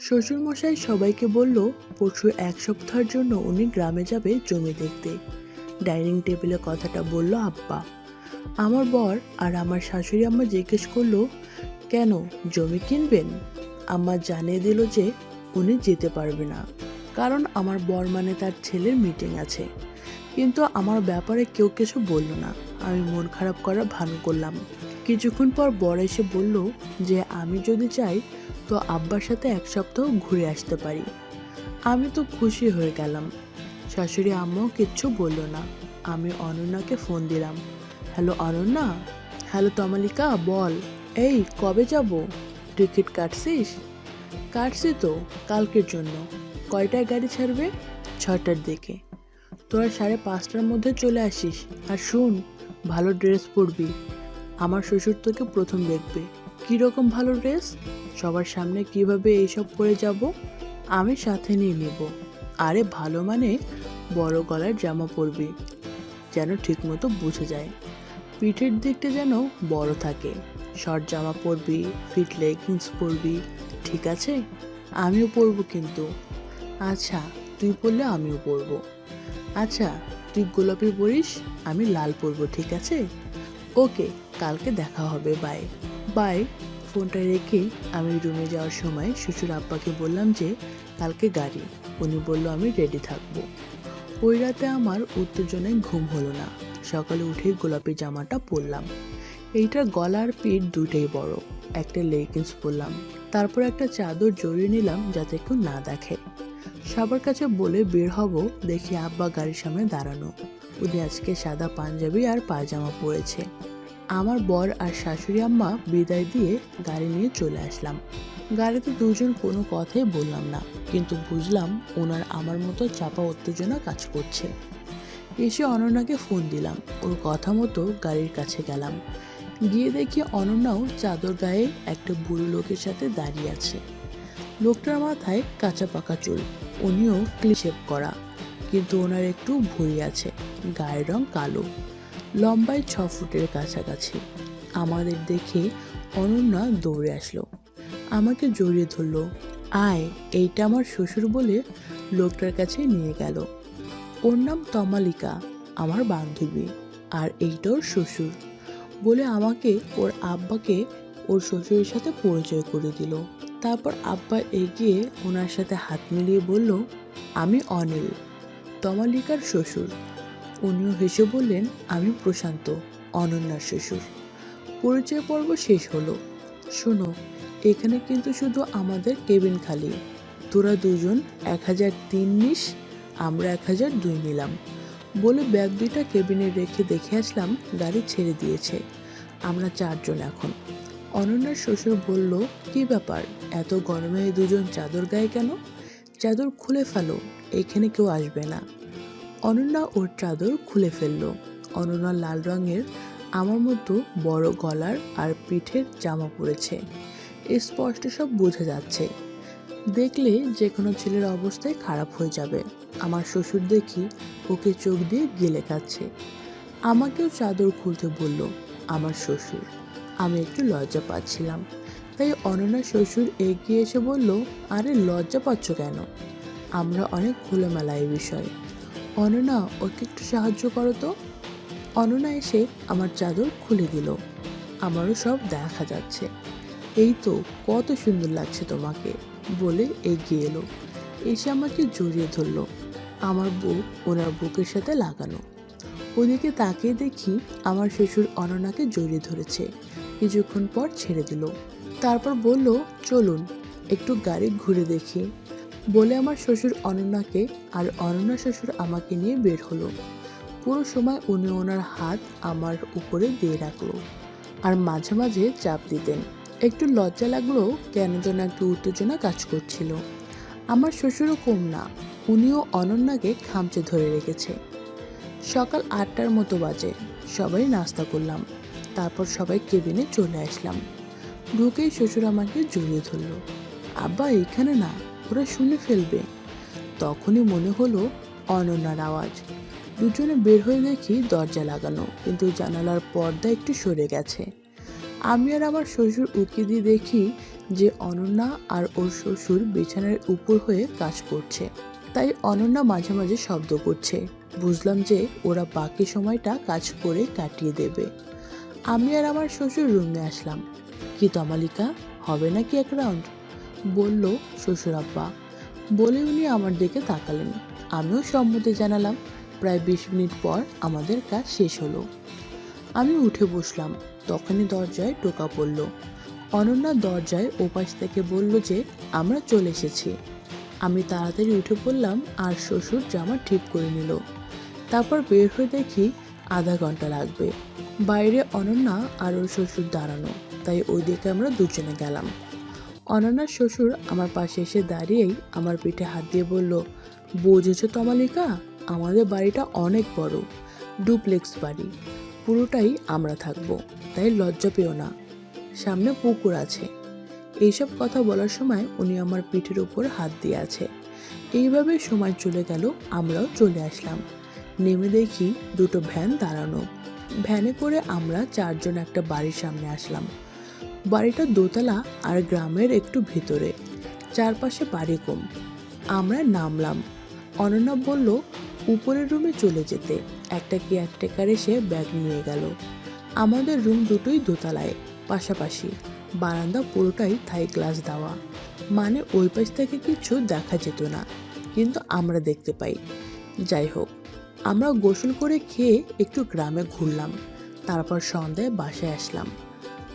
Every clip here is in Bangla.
শ্বশুরমশাই সবাইকে বলল, পরশু এক সপ্তাহের জন্য উনি গ্রামে যাবে জমি দেখতে। ডাইনিং টেবিলে কথাটা বলল আব্বা। আমার বর আর আমার শাশুড়ি আম্মা জিজ্ঞেস করল, কেন, জমি কিনবেন? আম্মা জানিয়ে দিল যে, উনি যেতে পারবে না, কারণ আমার বর মানে তার ছেলের মিটিং আছে। কিন্তু আমার ব্যাপারে কেউ কিছু বলল না। আমি মন খারাপ করার ভান করলাম। কিছুক্ষণ পর বর এসে বলল যে আমি যদি চাই তো আব্বার সাথে এক সপ্তাহ ঘুরে আসতে পারি। আমি তো খুশি হয়ে গেলাম। শাশুড়ি আম্মাও কিচ্ছু বলল না। আমি অনন্যাকে ফোন দিলাম। হ্যালো অনন্যা? হ্যালো তমালিকা, বল। এই, কবে যাব? টিকিট কাটছিস? কাটছি তো, কালকের জন্য। কয়টায় গাড়ি ছাড়বে? ছটার দিকে। তোরা সাড়ে পাঁচটার মধ্যে চলে আসিস। আর শুন, ভালো ড্রেস পরবি। আমার শ্বশুর তোকে প্রথম দেখবে। কীরকম ভালো ড্রেস? সবার সামনে কীভাবে এইসব পরে যাব? আমি সাথে নিয়ে নেব। আরে ভালো মানে বড় গলার জামা পরবি, যেন ঠিকমতো বুঝে যায়। পিঠের দিকটা যেন বড় থাকে। শর্ট জামা পরবি, ফিট লেগিংস পরবি, ঠিক আছে? আমিও পরবো কিন্তু। আচ্ছা তুই পরলে আমিও পরবো। আচ্ছা তুই গোলাপি পরিস, আমি লাল পরবো, ঠিক আছে? ওকে। কালকে দেখা হবে বাই বাই ফোনটা রেখে আমি রুমে যাওয়ার সময় শ্বশুর আব্বাকে বললাম যে, কালকে গাড়ি। উনি বলল, আমি রেডি থাকব। ওই রাতে আমার উত্তেজনায় ঘুম হলো না। সকালে উঠে গোলাপি জামাটা পরলাম। এইটার গলার পিঠ দুটোই বড়। একটা লেগিংস পরলাম। তারপর একটা চাদর জড়িয়ে নিলাম যাতে কেউ না দেখে। সবার কাছে বলে বের হব, দেখি আব্বা গাড়ির সামনে দাঁড়ানো। উনি আজকে সাদা পাঞ্জাবি আর পায়জামা পরেছে। আমার বর আর শাশুড়ি আম্মা বিদায় দিয়ে গাড়ি নিয়ে চলে আসলাম। গাড়িতে দুজন কোনো কথাই বললাম না, কিন্তু বুঝলাম ওনার আমার মতো চাপা উত্তেজনা কাজ করছে। এসে অনন্যাকে ফোন দিলাম, ওর কথা মতো গাড়ির কাছে গেলাম। গিয়ে দেখি অনন্যাও চাদর গায়ে একটা বুড়ো লোকের সাথে দাঁড়িয়ে আছে। লোকটার মাথায় কাঁচা পাকা চুল, উনিও ক্লিশেপ করা, কিন্তু ওনার একটু ভুঁড়ি আছে, গায়ের রং কালো। লম্বায় ছ ফুটের কাছাকাছি। আমাদের দেখে অনন্যা দৌড়ে আসলো। আমাকে জড়িয়ে ধরলো। আয়, এইটা আমার শ্বশুর বলে লোকটার কাছে নিয়ে গেল। ওর নাম তমালিকা, আমার বান্ধবী, আর এইটা ওর শ্বশুর। বলে আমাকে ওর আব্বাকে ওর শ্বশুরের সাথে পরিচয় করে দিল। তারপর আব্বা এগিয়ে ওনার সাথে হাত মিলিয়ে বলল, আমি অনিল, তমালিকার শ্বশুর। উনিও হেসে বললেন, আমি প্রশান্ত অনন্যার শ্বশুর। পরিচয় পর্ব শেষ হলো। শোনো, এখানে কিন্তু শুধু আমাদের কেবিন খালি। তোরা দুজন এক হাজার তিন নিস, আমরা এক হাজার দুই নিলাম। বলে ব্যাগ দুইটা কেবিনে রেখে দেখে আসলাম, গাড়ি ছেড়ে দিয়েছে। আমরা চারজন এখন। অনন্যার শ্বশুর বলল, কি ব্যাপার? এত গরমে দুজন চাদর গায়ে কেন? চাদর খুলে ফেলো, এখানে কেউ আসবে না। অনন্যা ওর চাদর খুলে ফেলল। অনন্যা লাল রঙের আমার মতো বড় গলার আর পিঠের জামা পরেছে। স্পষ্ট সব বোঝা যাচ্ছে। দেখলে যে কোনো ছেলের অবস্থায় খারাপ হয়ে যাবে। আমার শ্বশুর দেখি ওকে চোখ দিয়ে গেলে কাচ্ছে। আমাকেও চাদর খুলতে বলল, আমার শ্বশুর, আমি একটু লজ্জা পাচ্ছিলাম। তাই অনন্যা শ্বশুর এগিয়ে এসে বলল, আরে লজ্জা পাচ্ছ কেন? আমরা অনেক খোলামেলা এই বিষয়ে। অনন্যা ওকে একটু সাহায্য করো তো। অনন্যা এসে আমার চাদর খুলে দিল। আমারও সব দেখা যাচ্ছে। এই তো, কত সুন্দর লাগছে তোমাকে, বলে এগিয়ে এলো। এসে আমাকে জড়িয়ে ধরলো। আমার বুক ওনার বুকের সাথে লাগানো। ওদিকে তাকিয়ে দেখি আমার শ্বশুর অনন্যাকে জড়িয়ে ধরেছে। কিছুক্ষণ পর ছেড়ে দিল। তারপর বলল, চলুন, একটু গাড়ি ঘুরে দেখি। বলে আমার শ্বশুর অনন্যাকে আর অনন্যা শ্বশুর আমাকে নিয়ে বের হলো। পুরো সময় উনি ওনার হাত আমার উপরে দিয়ে রাখল আর মাঝে মাঝে চাপ দিতেন। একটু লজ্জা লাগল কেন যেন একটু উত্তেজনা কাজ করছিল। আমার শ্বশুরও কম না, উনিও অনন্যাকে খামচে ধরে রেখেছে। সকাল আটটার মতো বাজে, সবাই নাস্তা করলাম, তারপর সবাই কেবিনে চলে আসলাম। ঢুকেই শ্বশুর আমাকে জড়িয়ে ধরলো। আব্বা এখানে না ওরা শুনে ফেলবে। তখনই মনে হলো অনন্যার আওয়াজ। দুজনে বের হয়ে দেখি দরজা লাগানো, কিন্তু জানালার পর্দা একটু সরে গেছে। আমি আর আমার শ্বশুর উকি দিয়ে দেখি যে অনন্যা আর ওর শ্বশুর বিছানার উপর হয়ে কাজ করছে। তাই অনন্যা মাঝে মাঝে শব্দ করছে। বুঝলাম যে ওরা বাকি সময়টা কাজ করে কাটিয়ে দেবে। আমি আর আমার শ্বশুর রুমে আসলাম। কি তমালিকা, হবে নাকি এক রাউন্ড? বলল, শ্বশুর আব্বা, বলে উনি আমার দিকে তাকালেন। আমিও সম্মতি জানালাম। প্রায় বিশ মিনিট পর আমাদের কাজ শেষ হলো। আমি উঠে বসলাম। তখনই দরজায় টোকা পড়ল। অনন্যা দরজায় ওপাশ থেকে বলল যে, আমরা চলে এসেছি। আমি তাড়াতাড়ি উঠে পড়লাম আর শ্বশুর জামা ঠিক করে নিল। তারপর বের হয়ে দেখি আধা ঘণ্টা লাগবে। বাইরে অনন্যা আর ওর শ্বশুর দাঁড়ানো। তাই ওই দিকে আমরা দুজনে গেলাম। অনন্যার শ্বশুর আমার পাশে এসে দাঁড়িয়েই আমার পিঠে হাত দিয়ে বলল, বুঝেছ তমালিকা, আমাদের বাড়িটা অনেক বড়, ডুপ্লেক্স বাড়ি, পুরোটাই আমরা থাকব, তাই লজ্জা পেও না, সামনে পুকুর আছে। এইসব কথা বলার সময় উনি আমার পিঠের উপর হাত দিয়ে আছে। এইভাবে সময় চলে গেল, আমরাও চলে আসলাম। নেমে দেখি দুটো ভ্যান দাঁড়ানো। ভ্যানে করে আমরা চারজন একটা বাড়ির সামনে আসলাম। বাড়িটা দোতলা আর গ্রামের একটু ভিতরে। চারপাশে বাড়ি কম আমরা নামলাম। অনন্যা বলল, উপরের রুমে চলে যেতে। একটা কেয়ারটেকার এসে ব্যাগ নিয়ে গেল। আমাদের রুম দুটোই দোতলায়, পাশাপাশি। বারান্দা পুরোটাই থাই গ্লাস দেওয়া। মানে ওই পাশ থেকে কিছু দেখা যেত না। কিন্তু আমরা দেখতে পাই। যাই হোক, আমরা গোসল করে খেয়ে একটু গ্রামে ঘুরলাম। তারপর সন্ধ্যায় বাসায় আসলাম।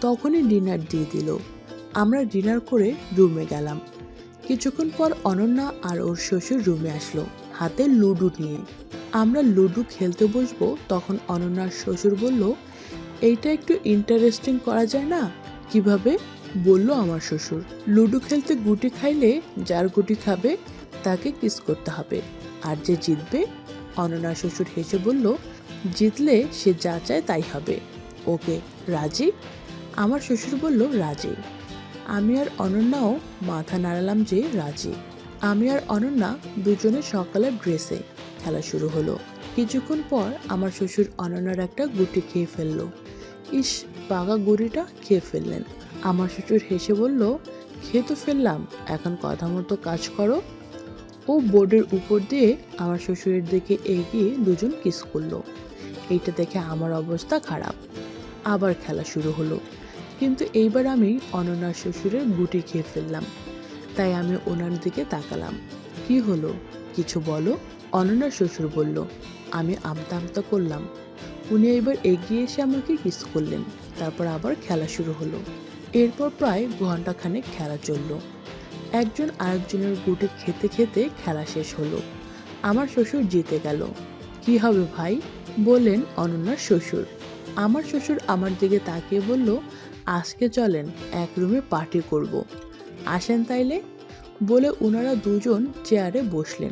তখনই ডিনার দিয়ে দিল। আমরা ডিনার করে রুমে গেলাম। কিছুক্ষণ পর অনন্যা আর ওর শ্বশুর রুমে আসলো, হাতে লুডো নিয়ে। আমরা লুডো খেলতে বসবো, তখন অনন্যার শ্বশুর বলল, এইটা একটু ইন্টারেস্টিং করা যায় না? কীভাবে? বলল আমার শ্বশুর। লুডো খেলতে গুটি খাইলে, যার গুটি খাবে, তাকে কিস করতে হবে। আর যে জিতবে? অনন্যার শ্বশুর হেসে বলল, জিতলে সে যা চায় তাই হবে। ওকে, রাজি? আমার শ্বশুর বলল, রাজি। আমি আর অনন্যাও মাথা নাড়ালাম যে, রাজি। আমি আর অনন্যা দুজনে সকালের ড্রেসে খেলা শুরু হলো। কিছুক্ষণ পর আমার শ্বশুর অনন্যার একটা গুটি খেয়ে ফেলল। ইস পাকা গুড়িটা খেয়ে ফেললেন। আমার শ্বশুর হেসে বলল, খেয়ে তো ফেললাম, এখন কথা মতো কাজ করো। ও বোর্ডের উপর দিয়ে আমার শ্বশুরের দিকে এগিয়ে দুজন কিস করল। এইটা দেখে আমার অবস্থা খারাপ। আবার খেলা শুরু হলো। কিন্তু এইবার আমি অনন্যার শ্বশুরের গুটি খেয়ে ফেললাম। তাই আমি ওনার দিকে তাকালাম। কি হলো? কিছু বলো? অনন্যার শ্বশুর বলল, আমি আমতা আমতা করলাম। উনি এবার এগিয়ে এসে আমাকে কিস করলেন। তারপর আবার খেলা শুরু হলো। এরপর প্রায় ঘন্টাখানেক খেলা চলল। একজন আরেকজনের গুটি খেতে খেতে খেলা শেষ হলো। আমার শ্বশুর জিতে গেল। কি হবে ভাই? বললেন অনন্যার শ্বশুর। আমার শ্বশুর আমার দিকে তাকিয়ে বলল আজকে চলেন এক রুমে পার্টি করব। আসেন তাইলে, বলে ওনারা দুজন চেয়ারে বসলেন।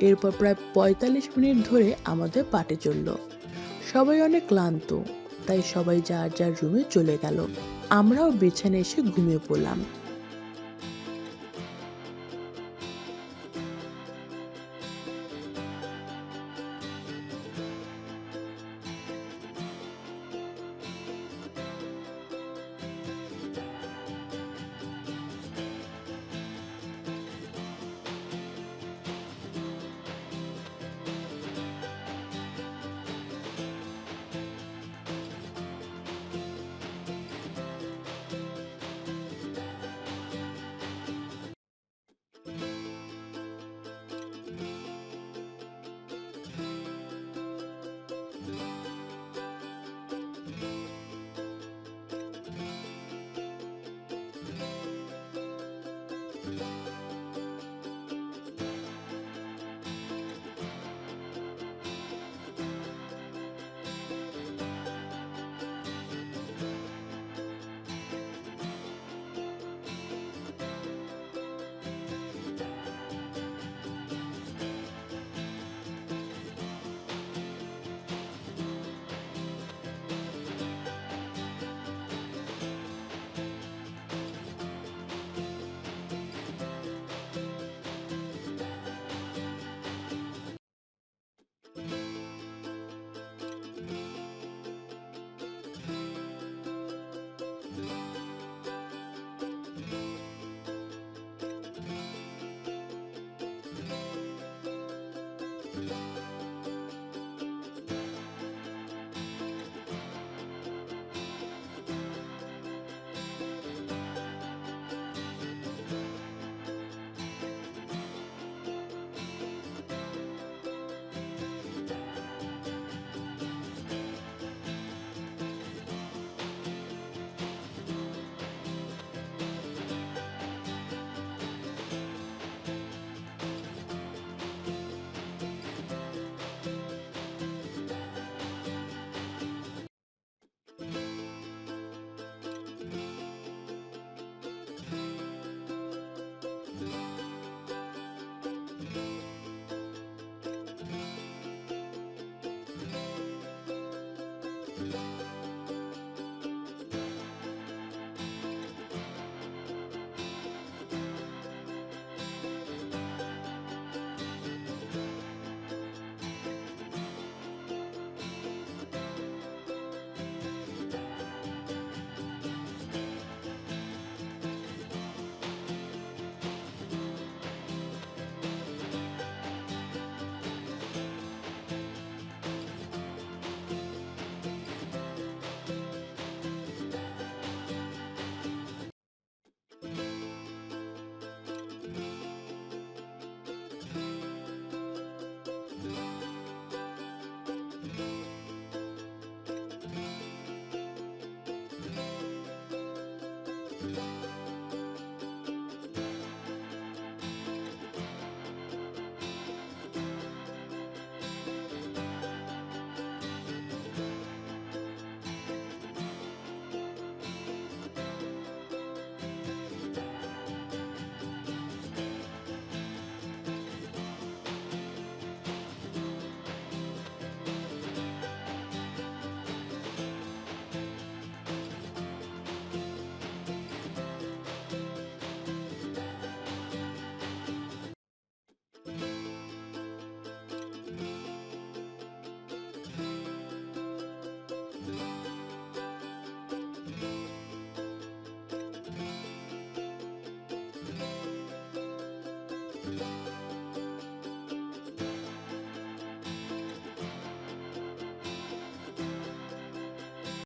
এরপর প্রায় পঁয়তাল্লিশ মিনিট ধরে আমাদের পার্টি চলল। সবাই অনেক ক্লান্ত, তাই সবাই যার যার রুমে চলে গেল। আমরাও বিছানে এসে ঘুমিয়ে পড়লাম।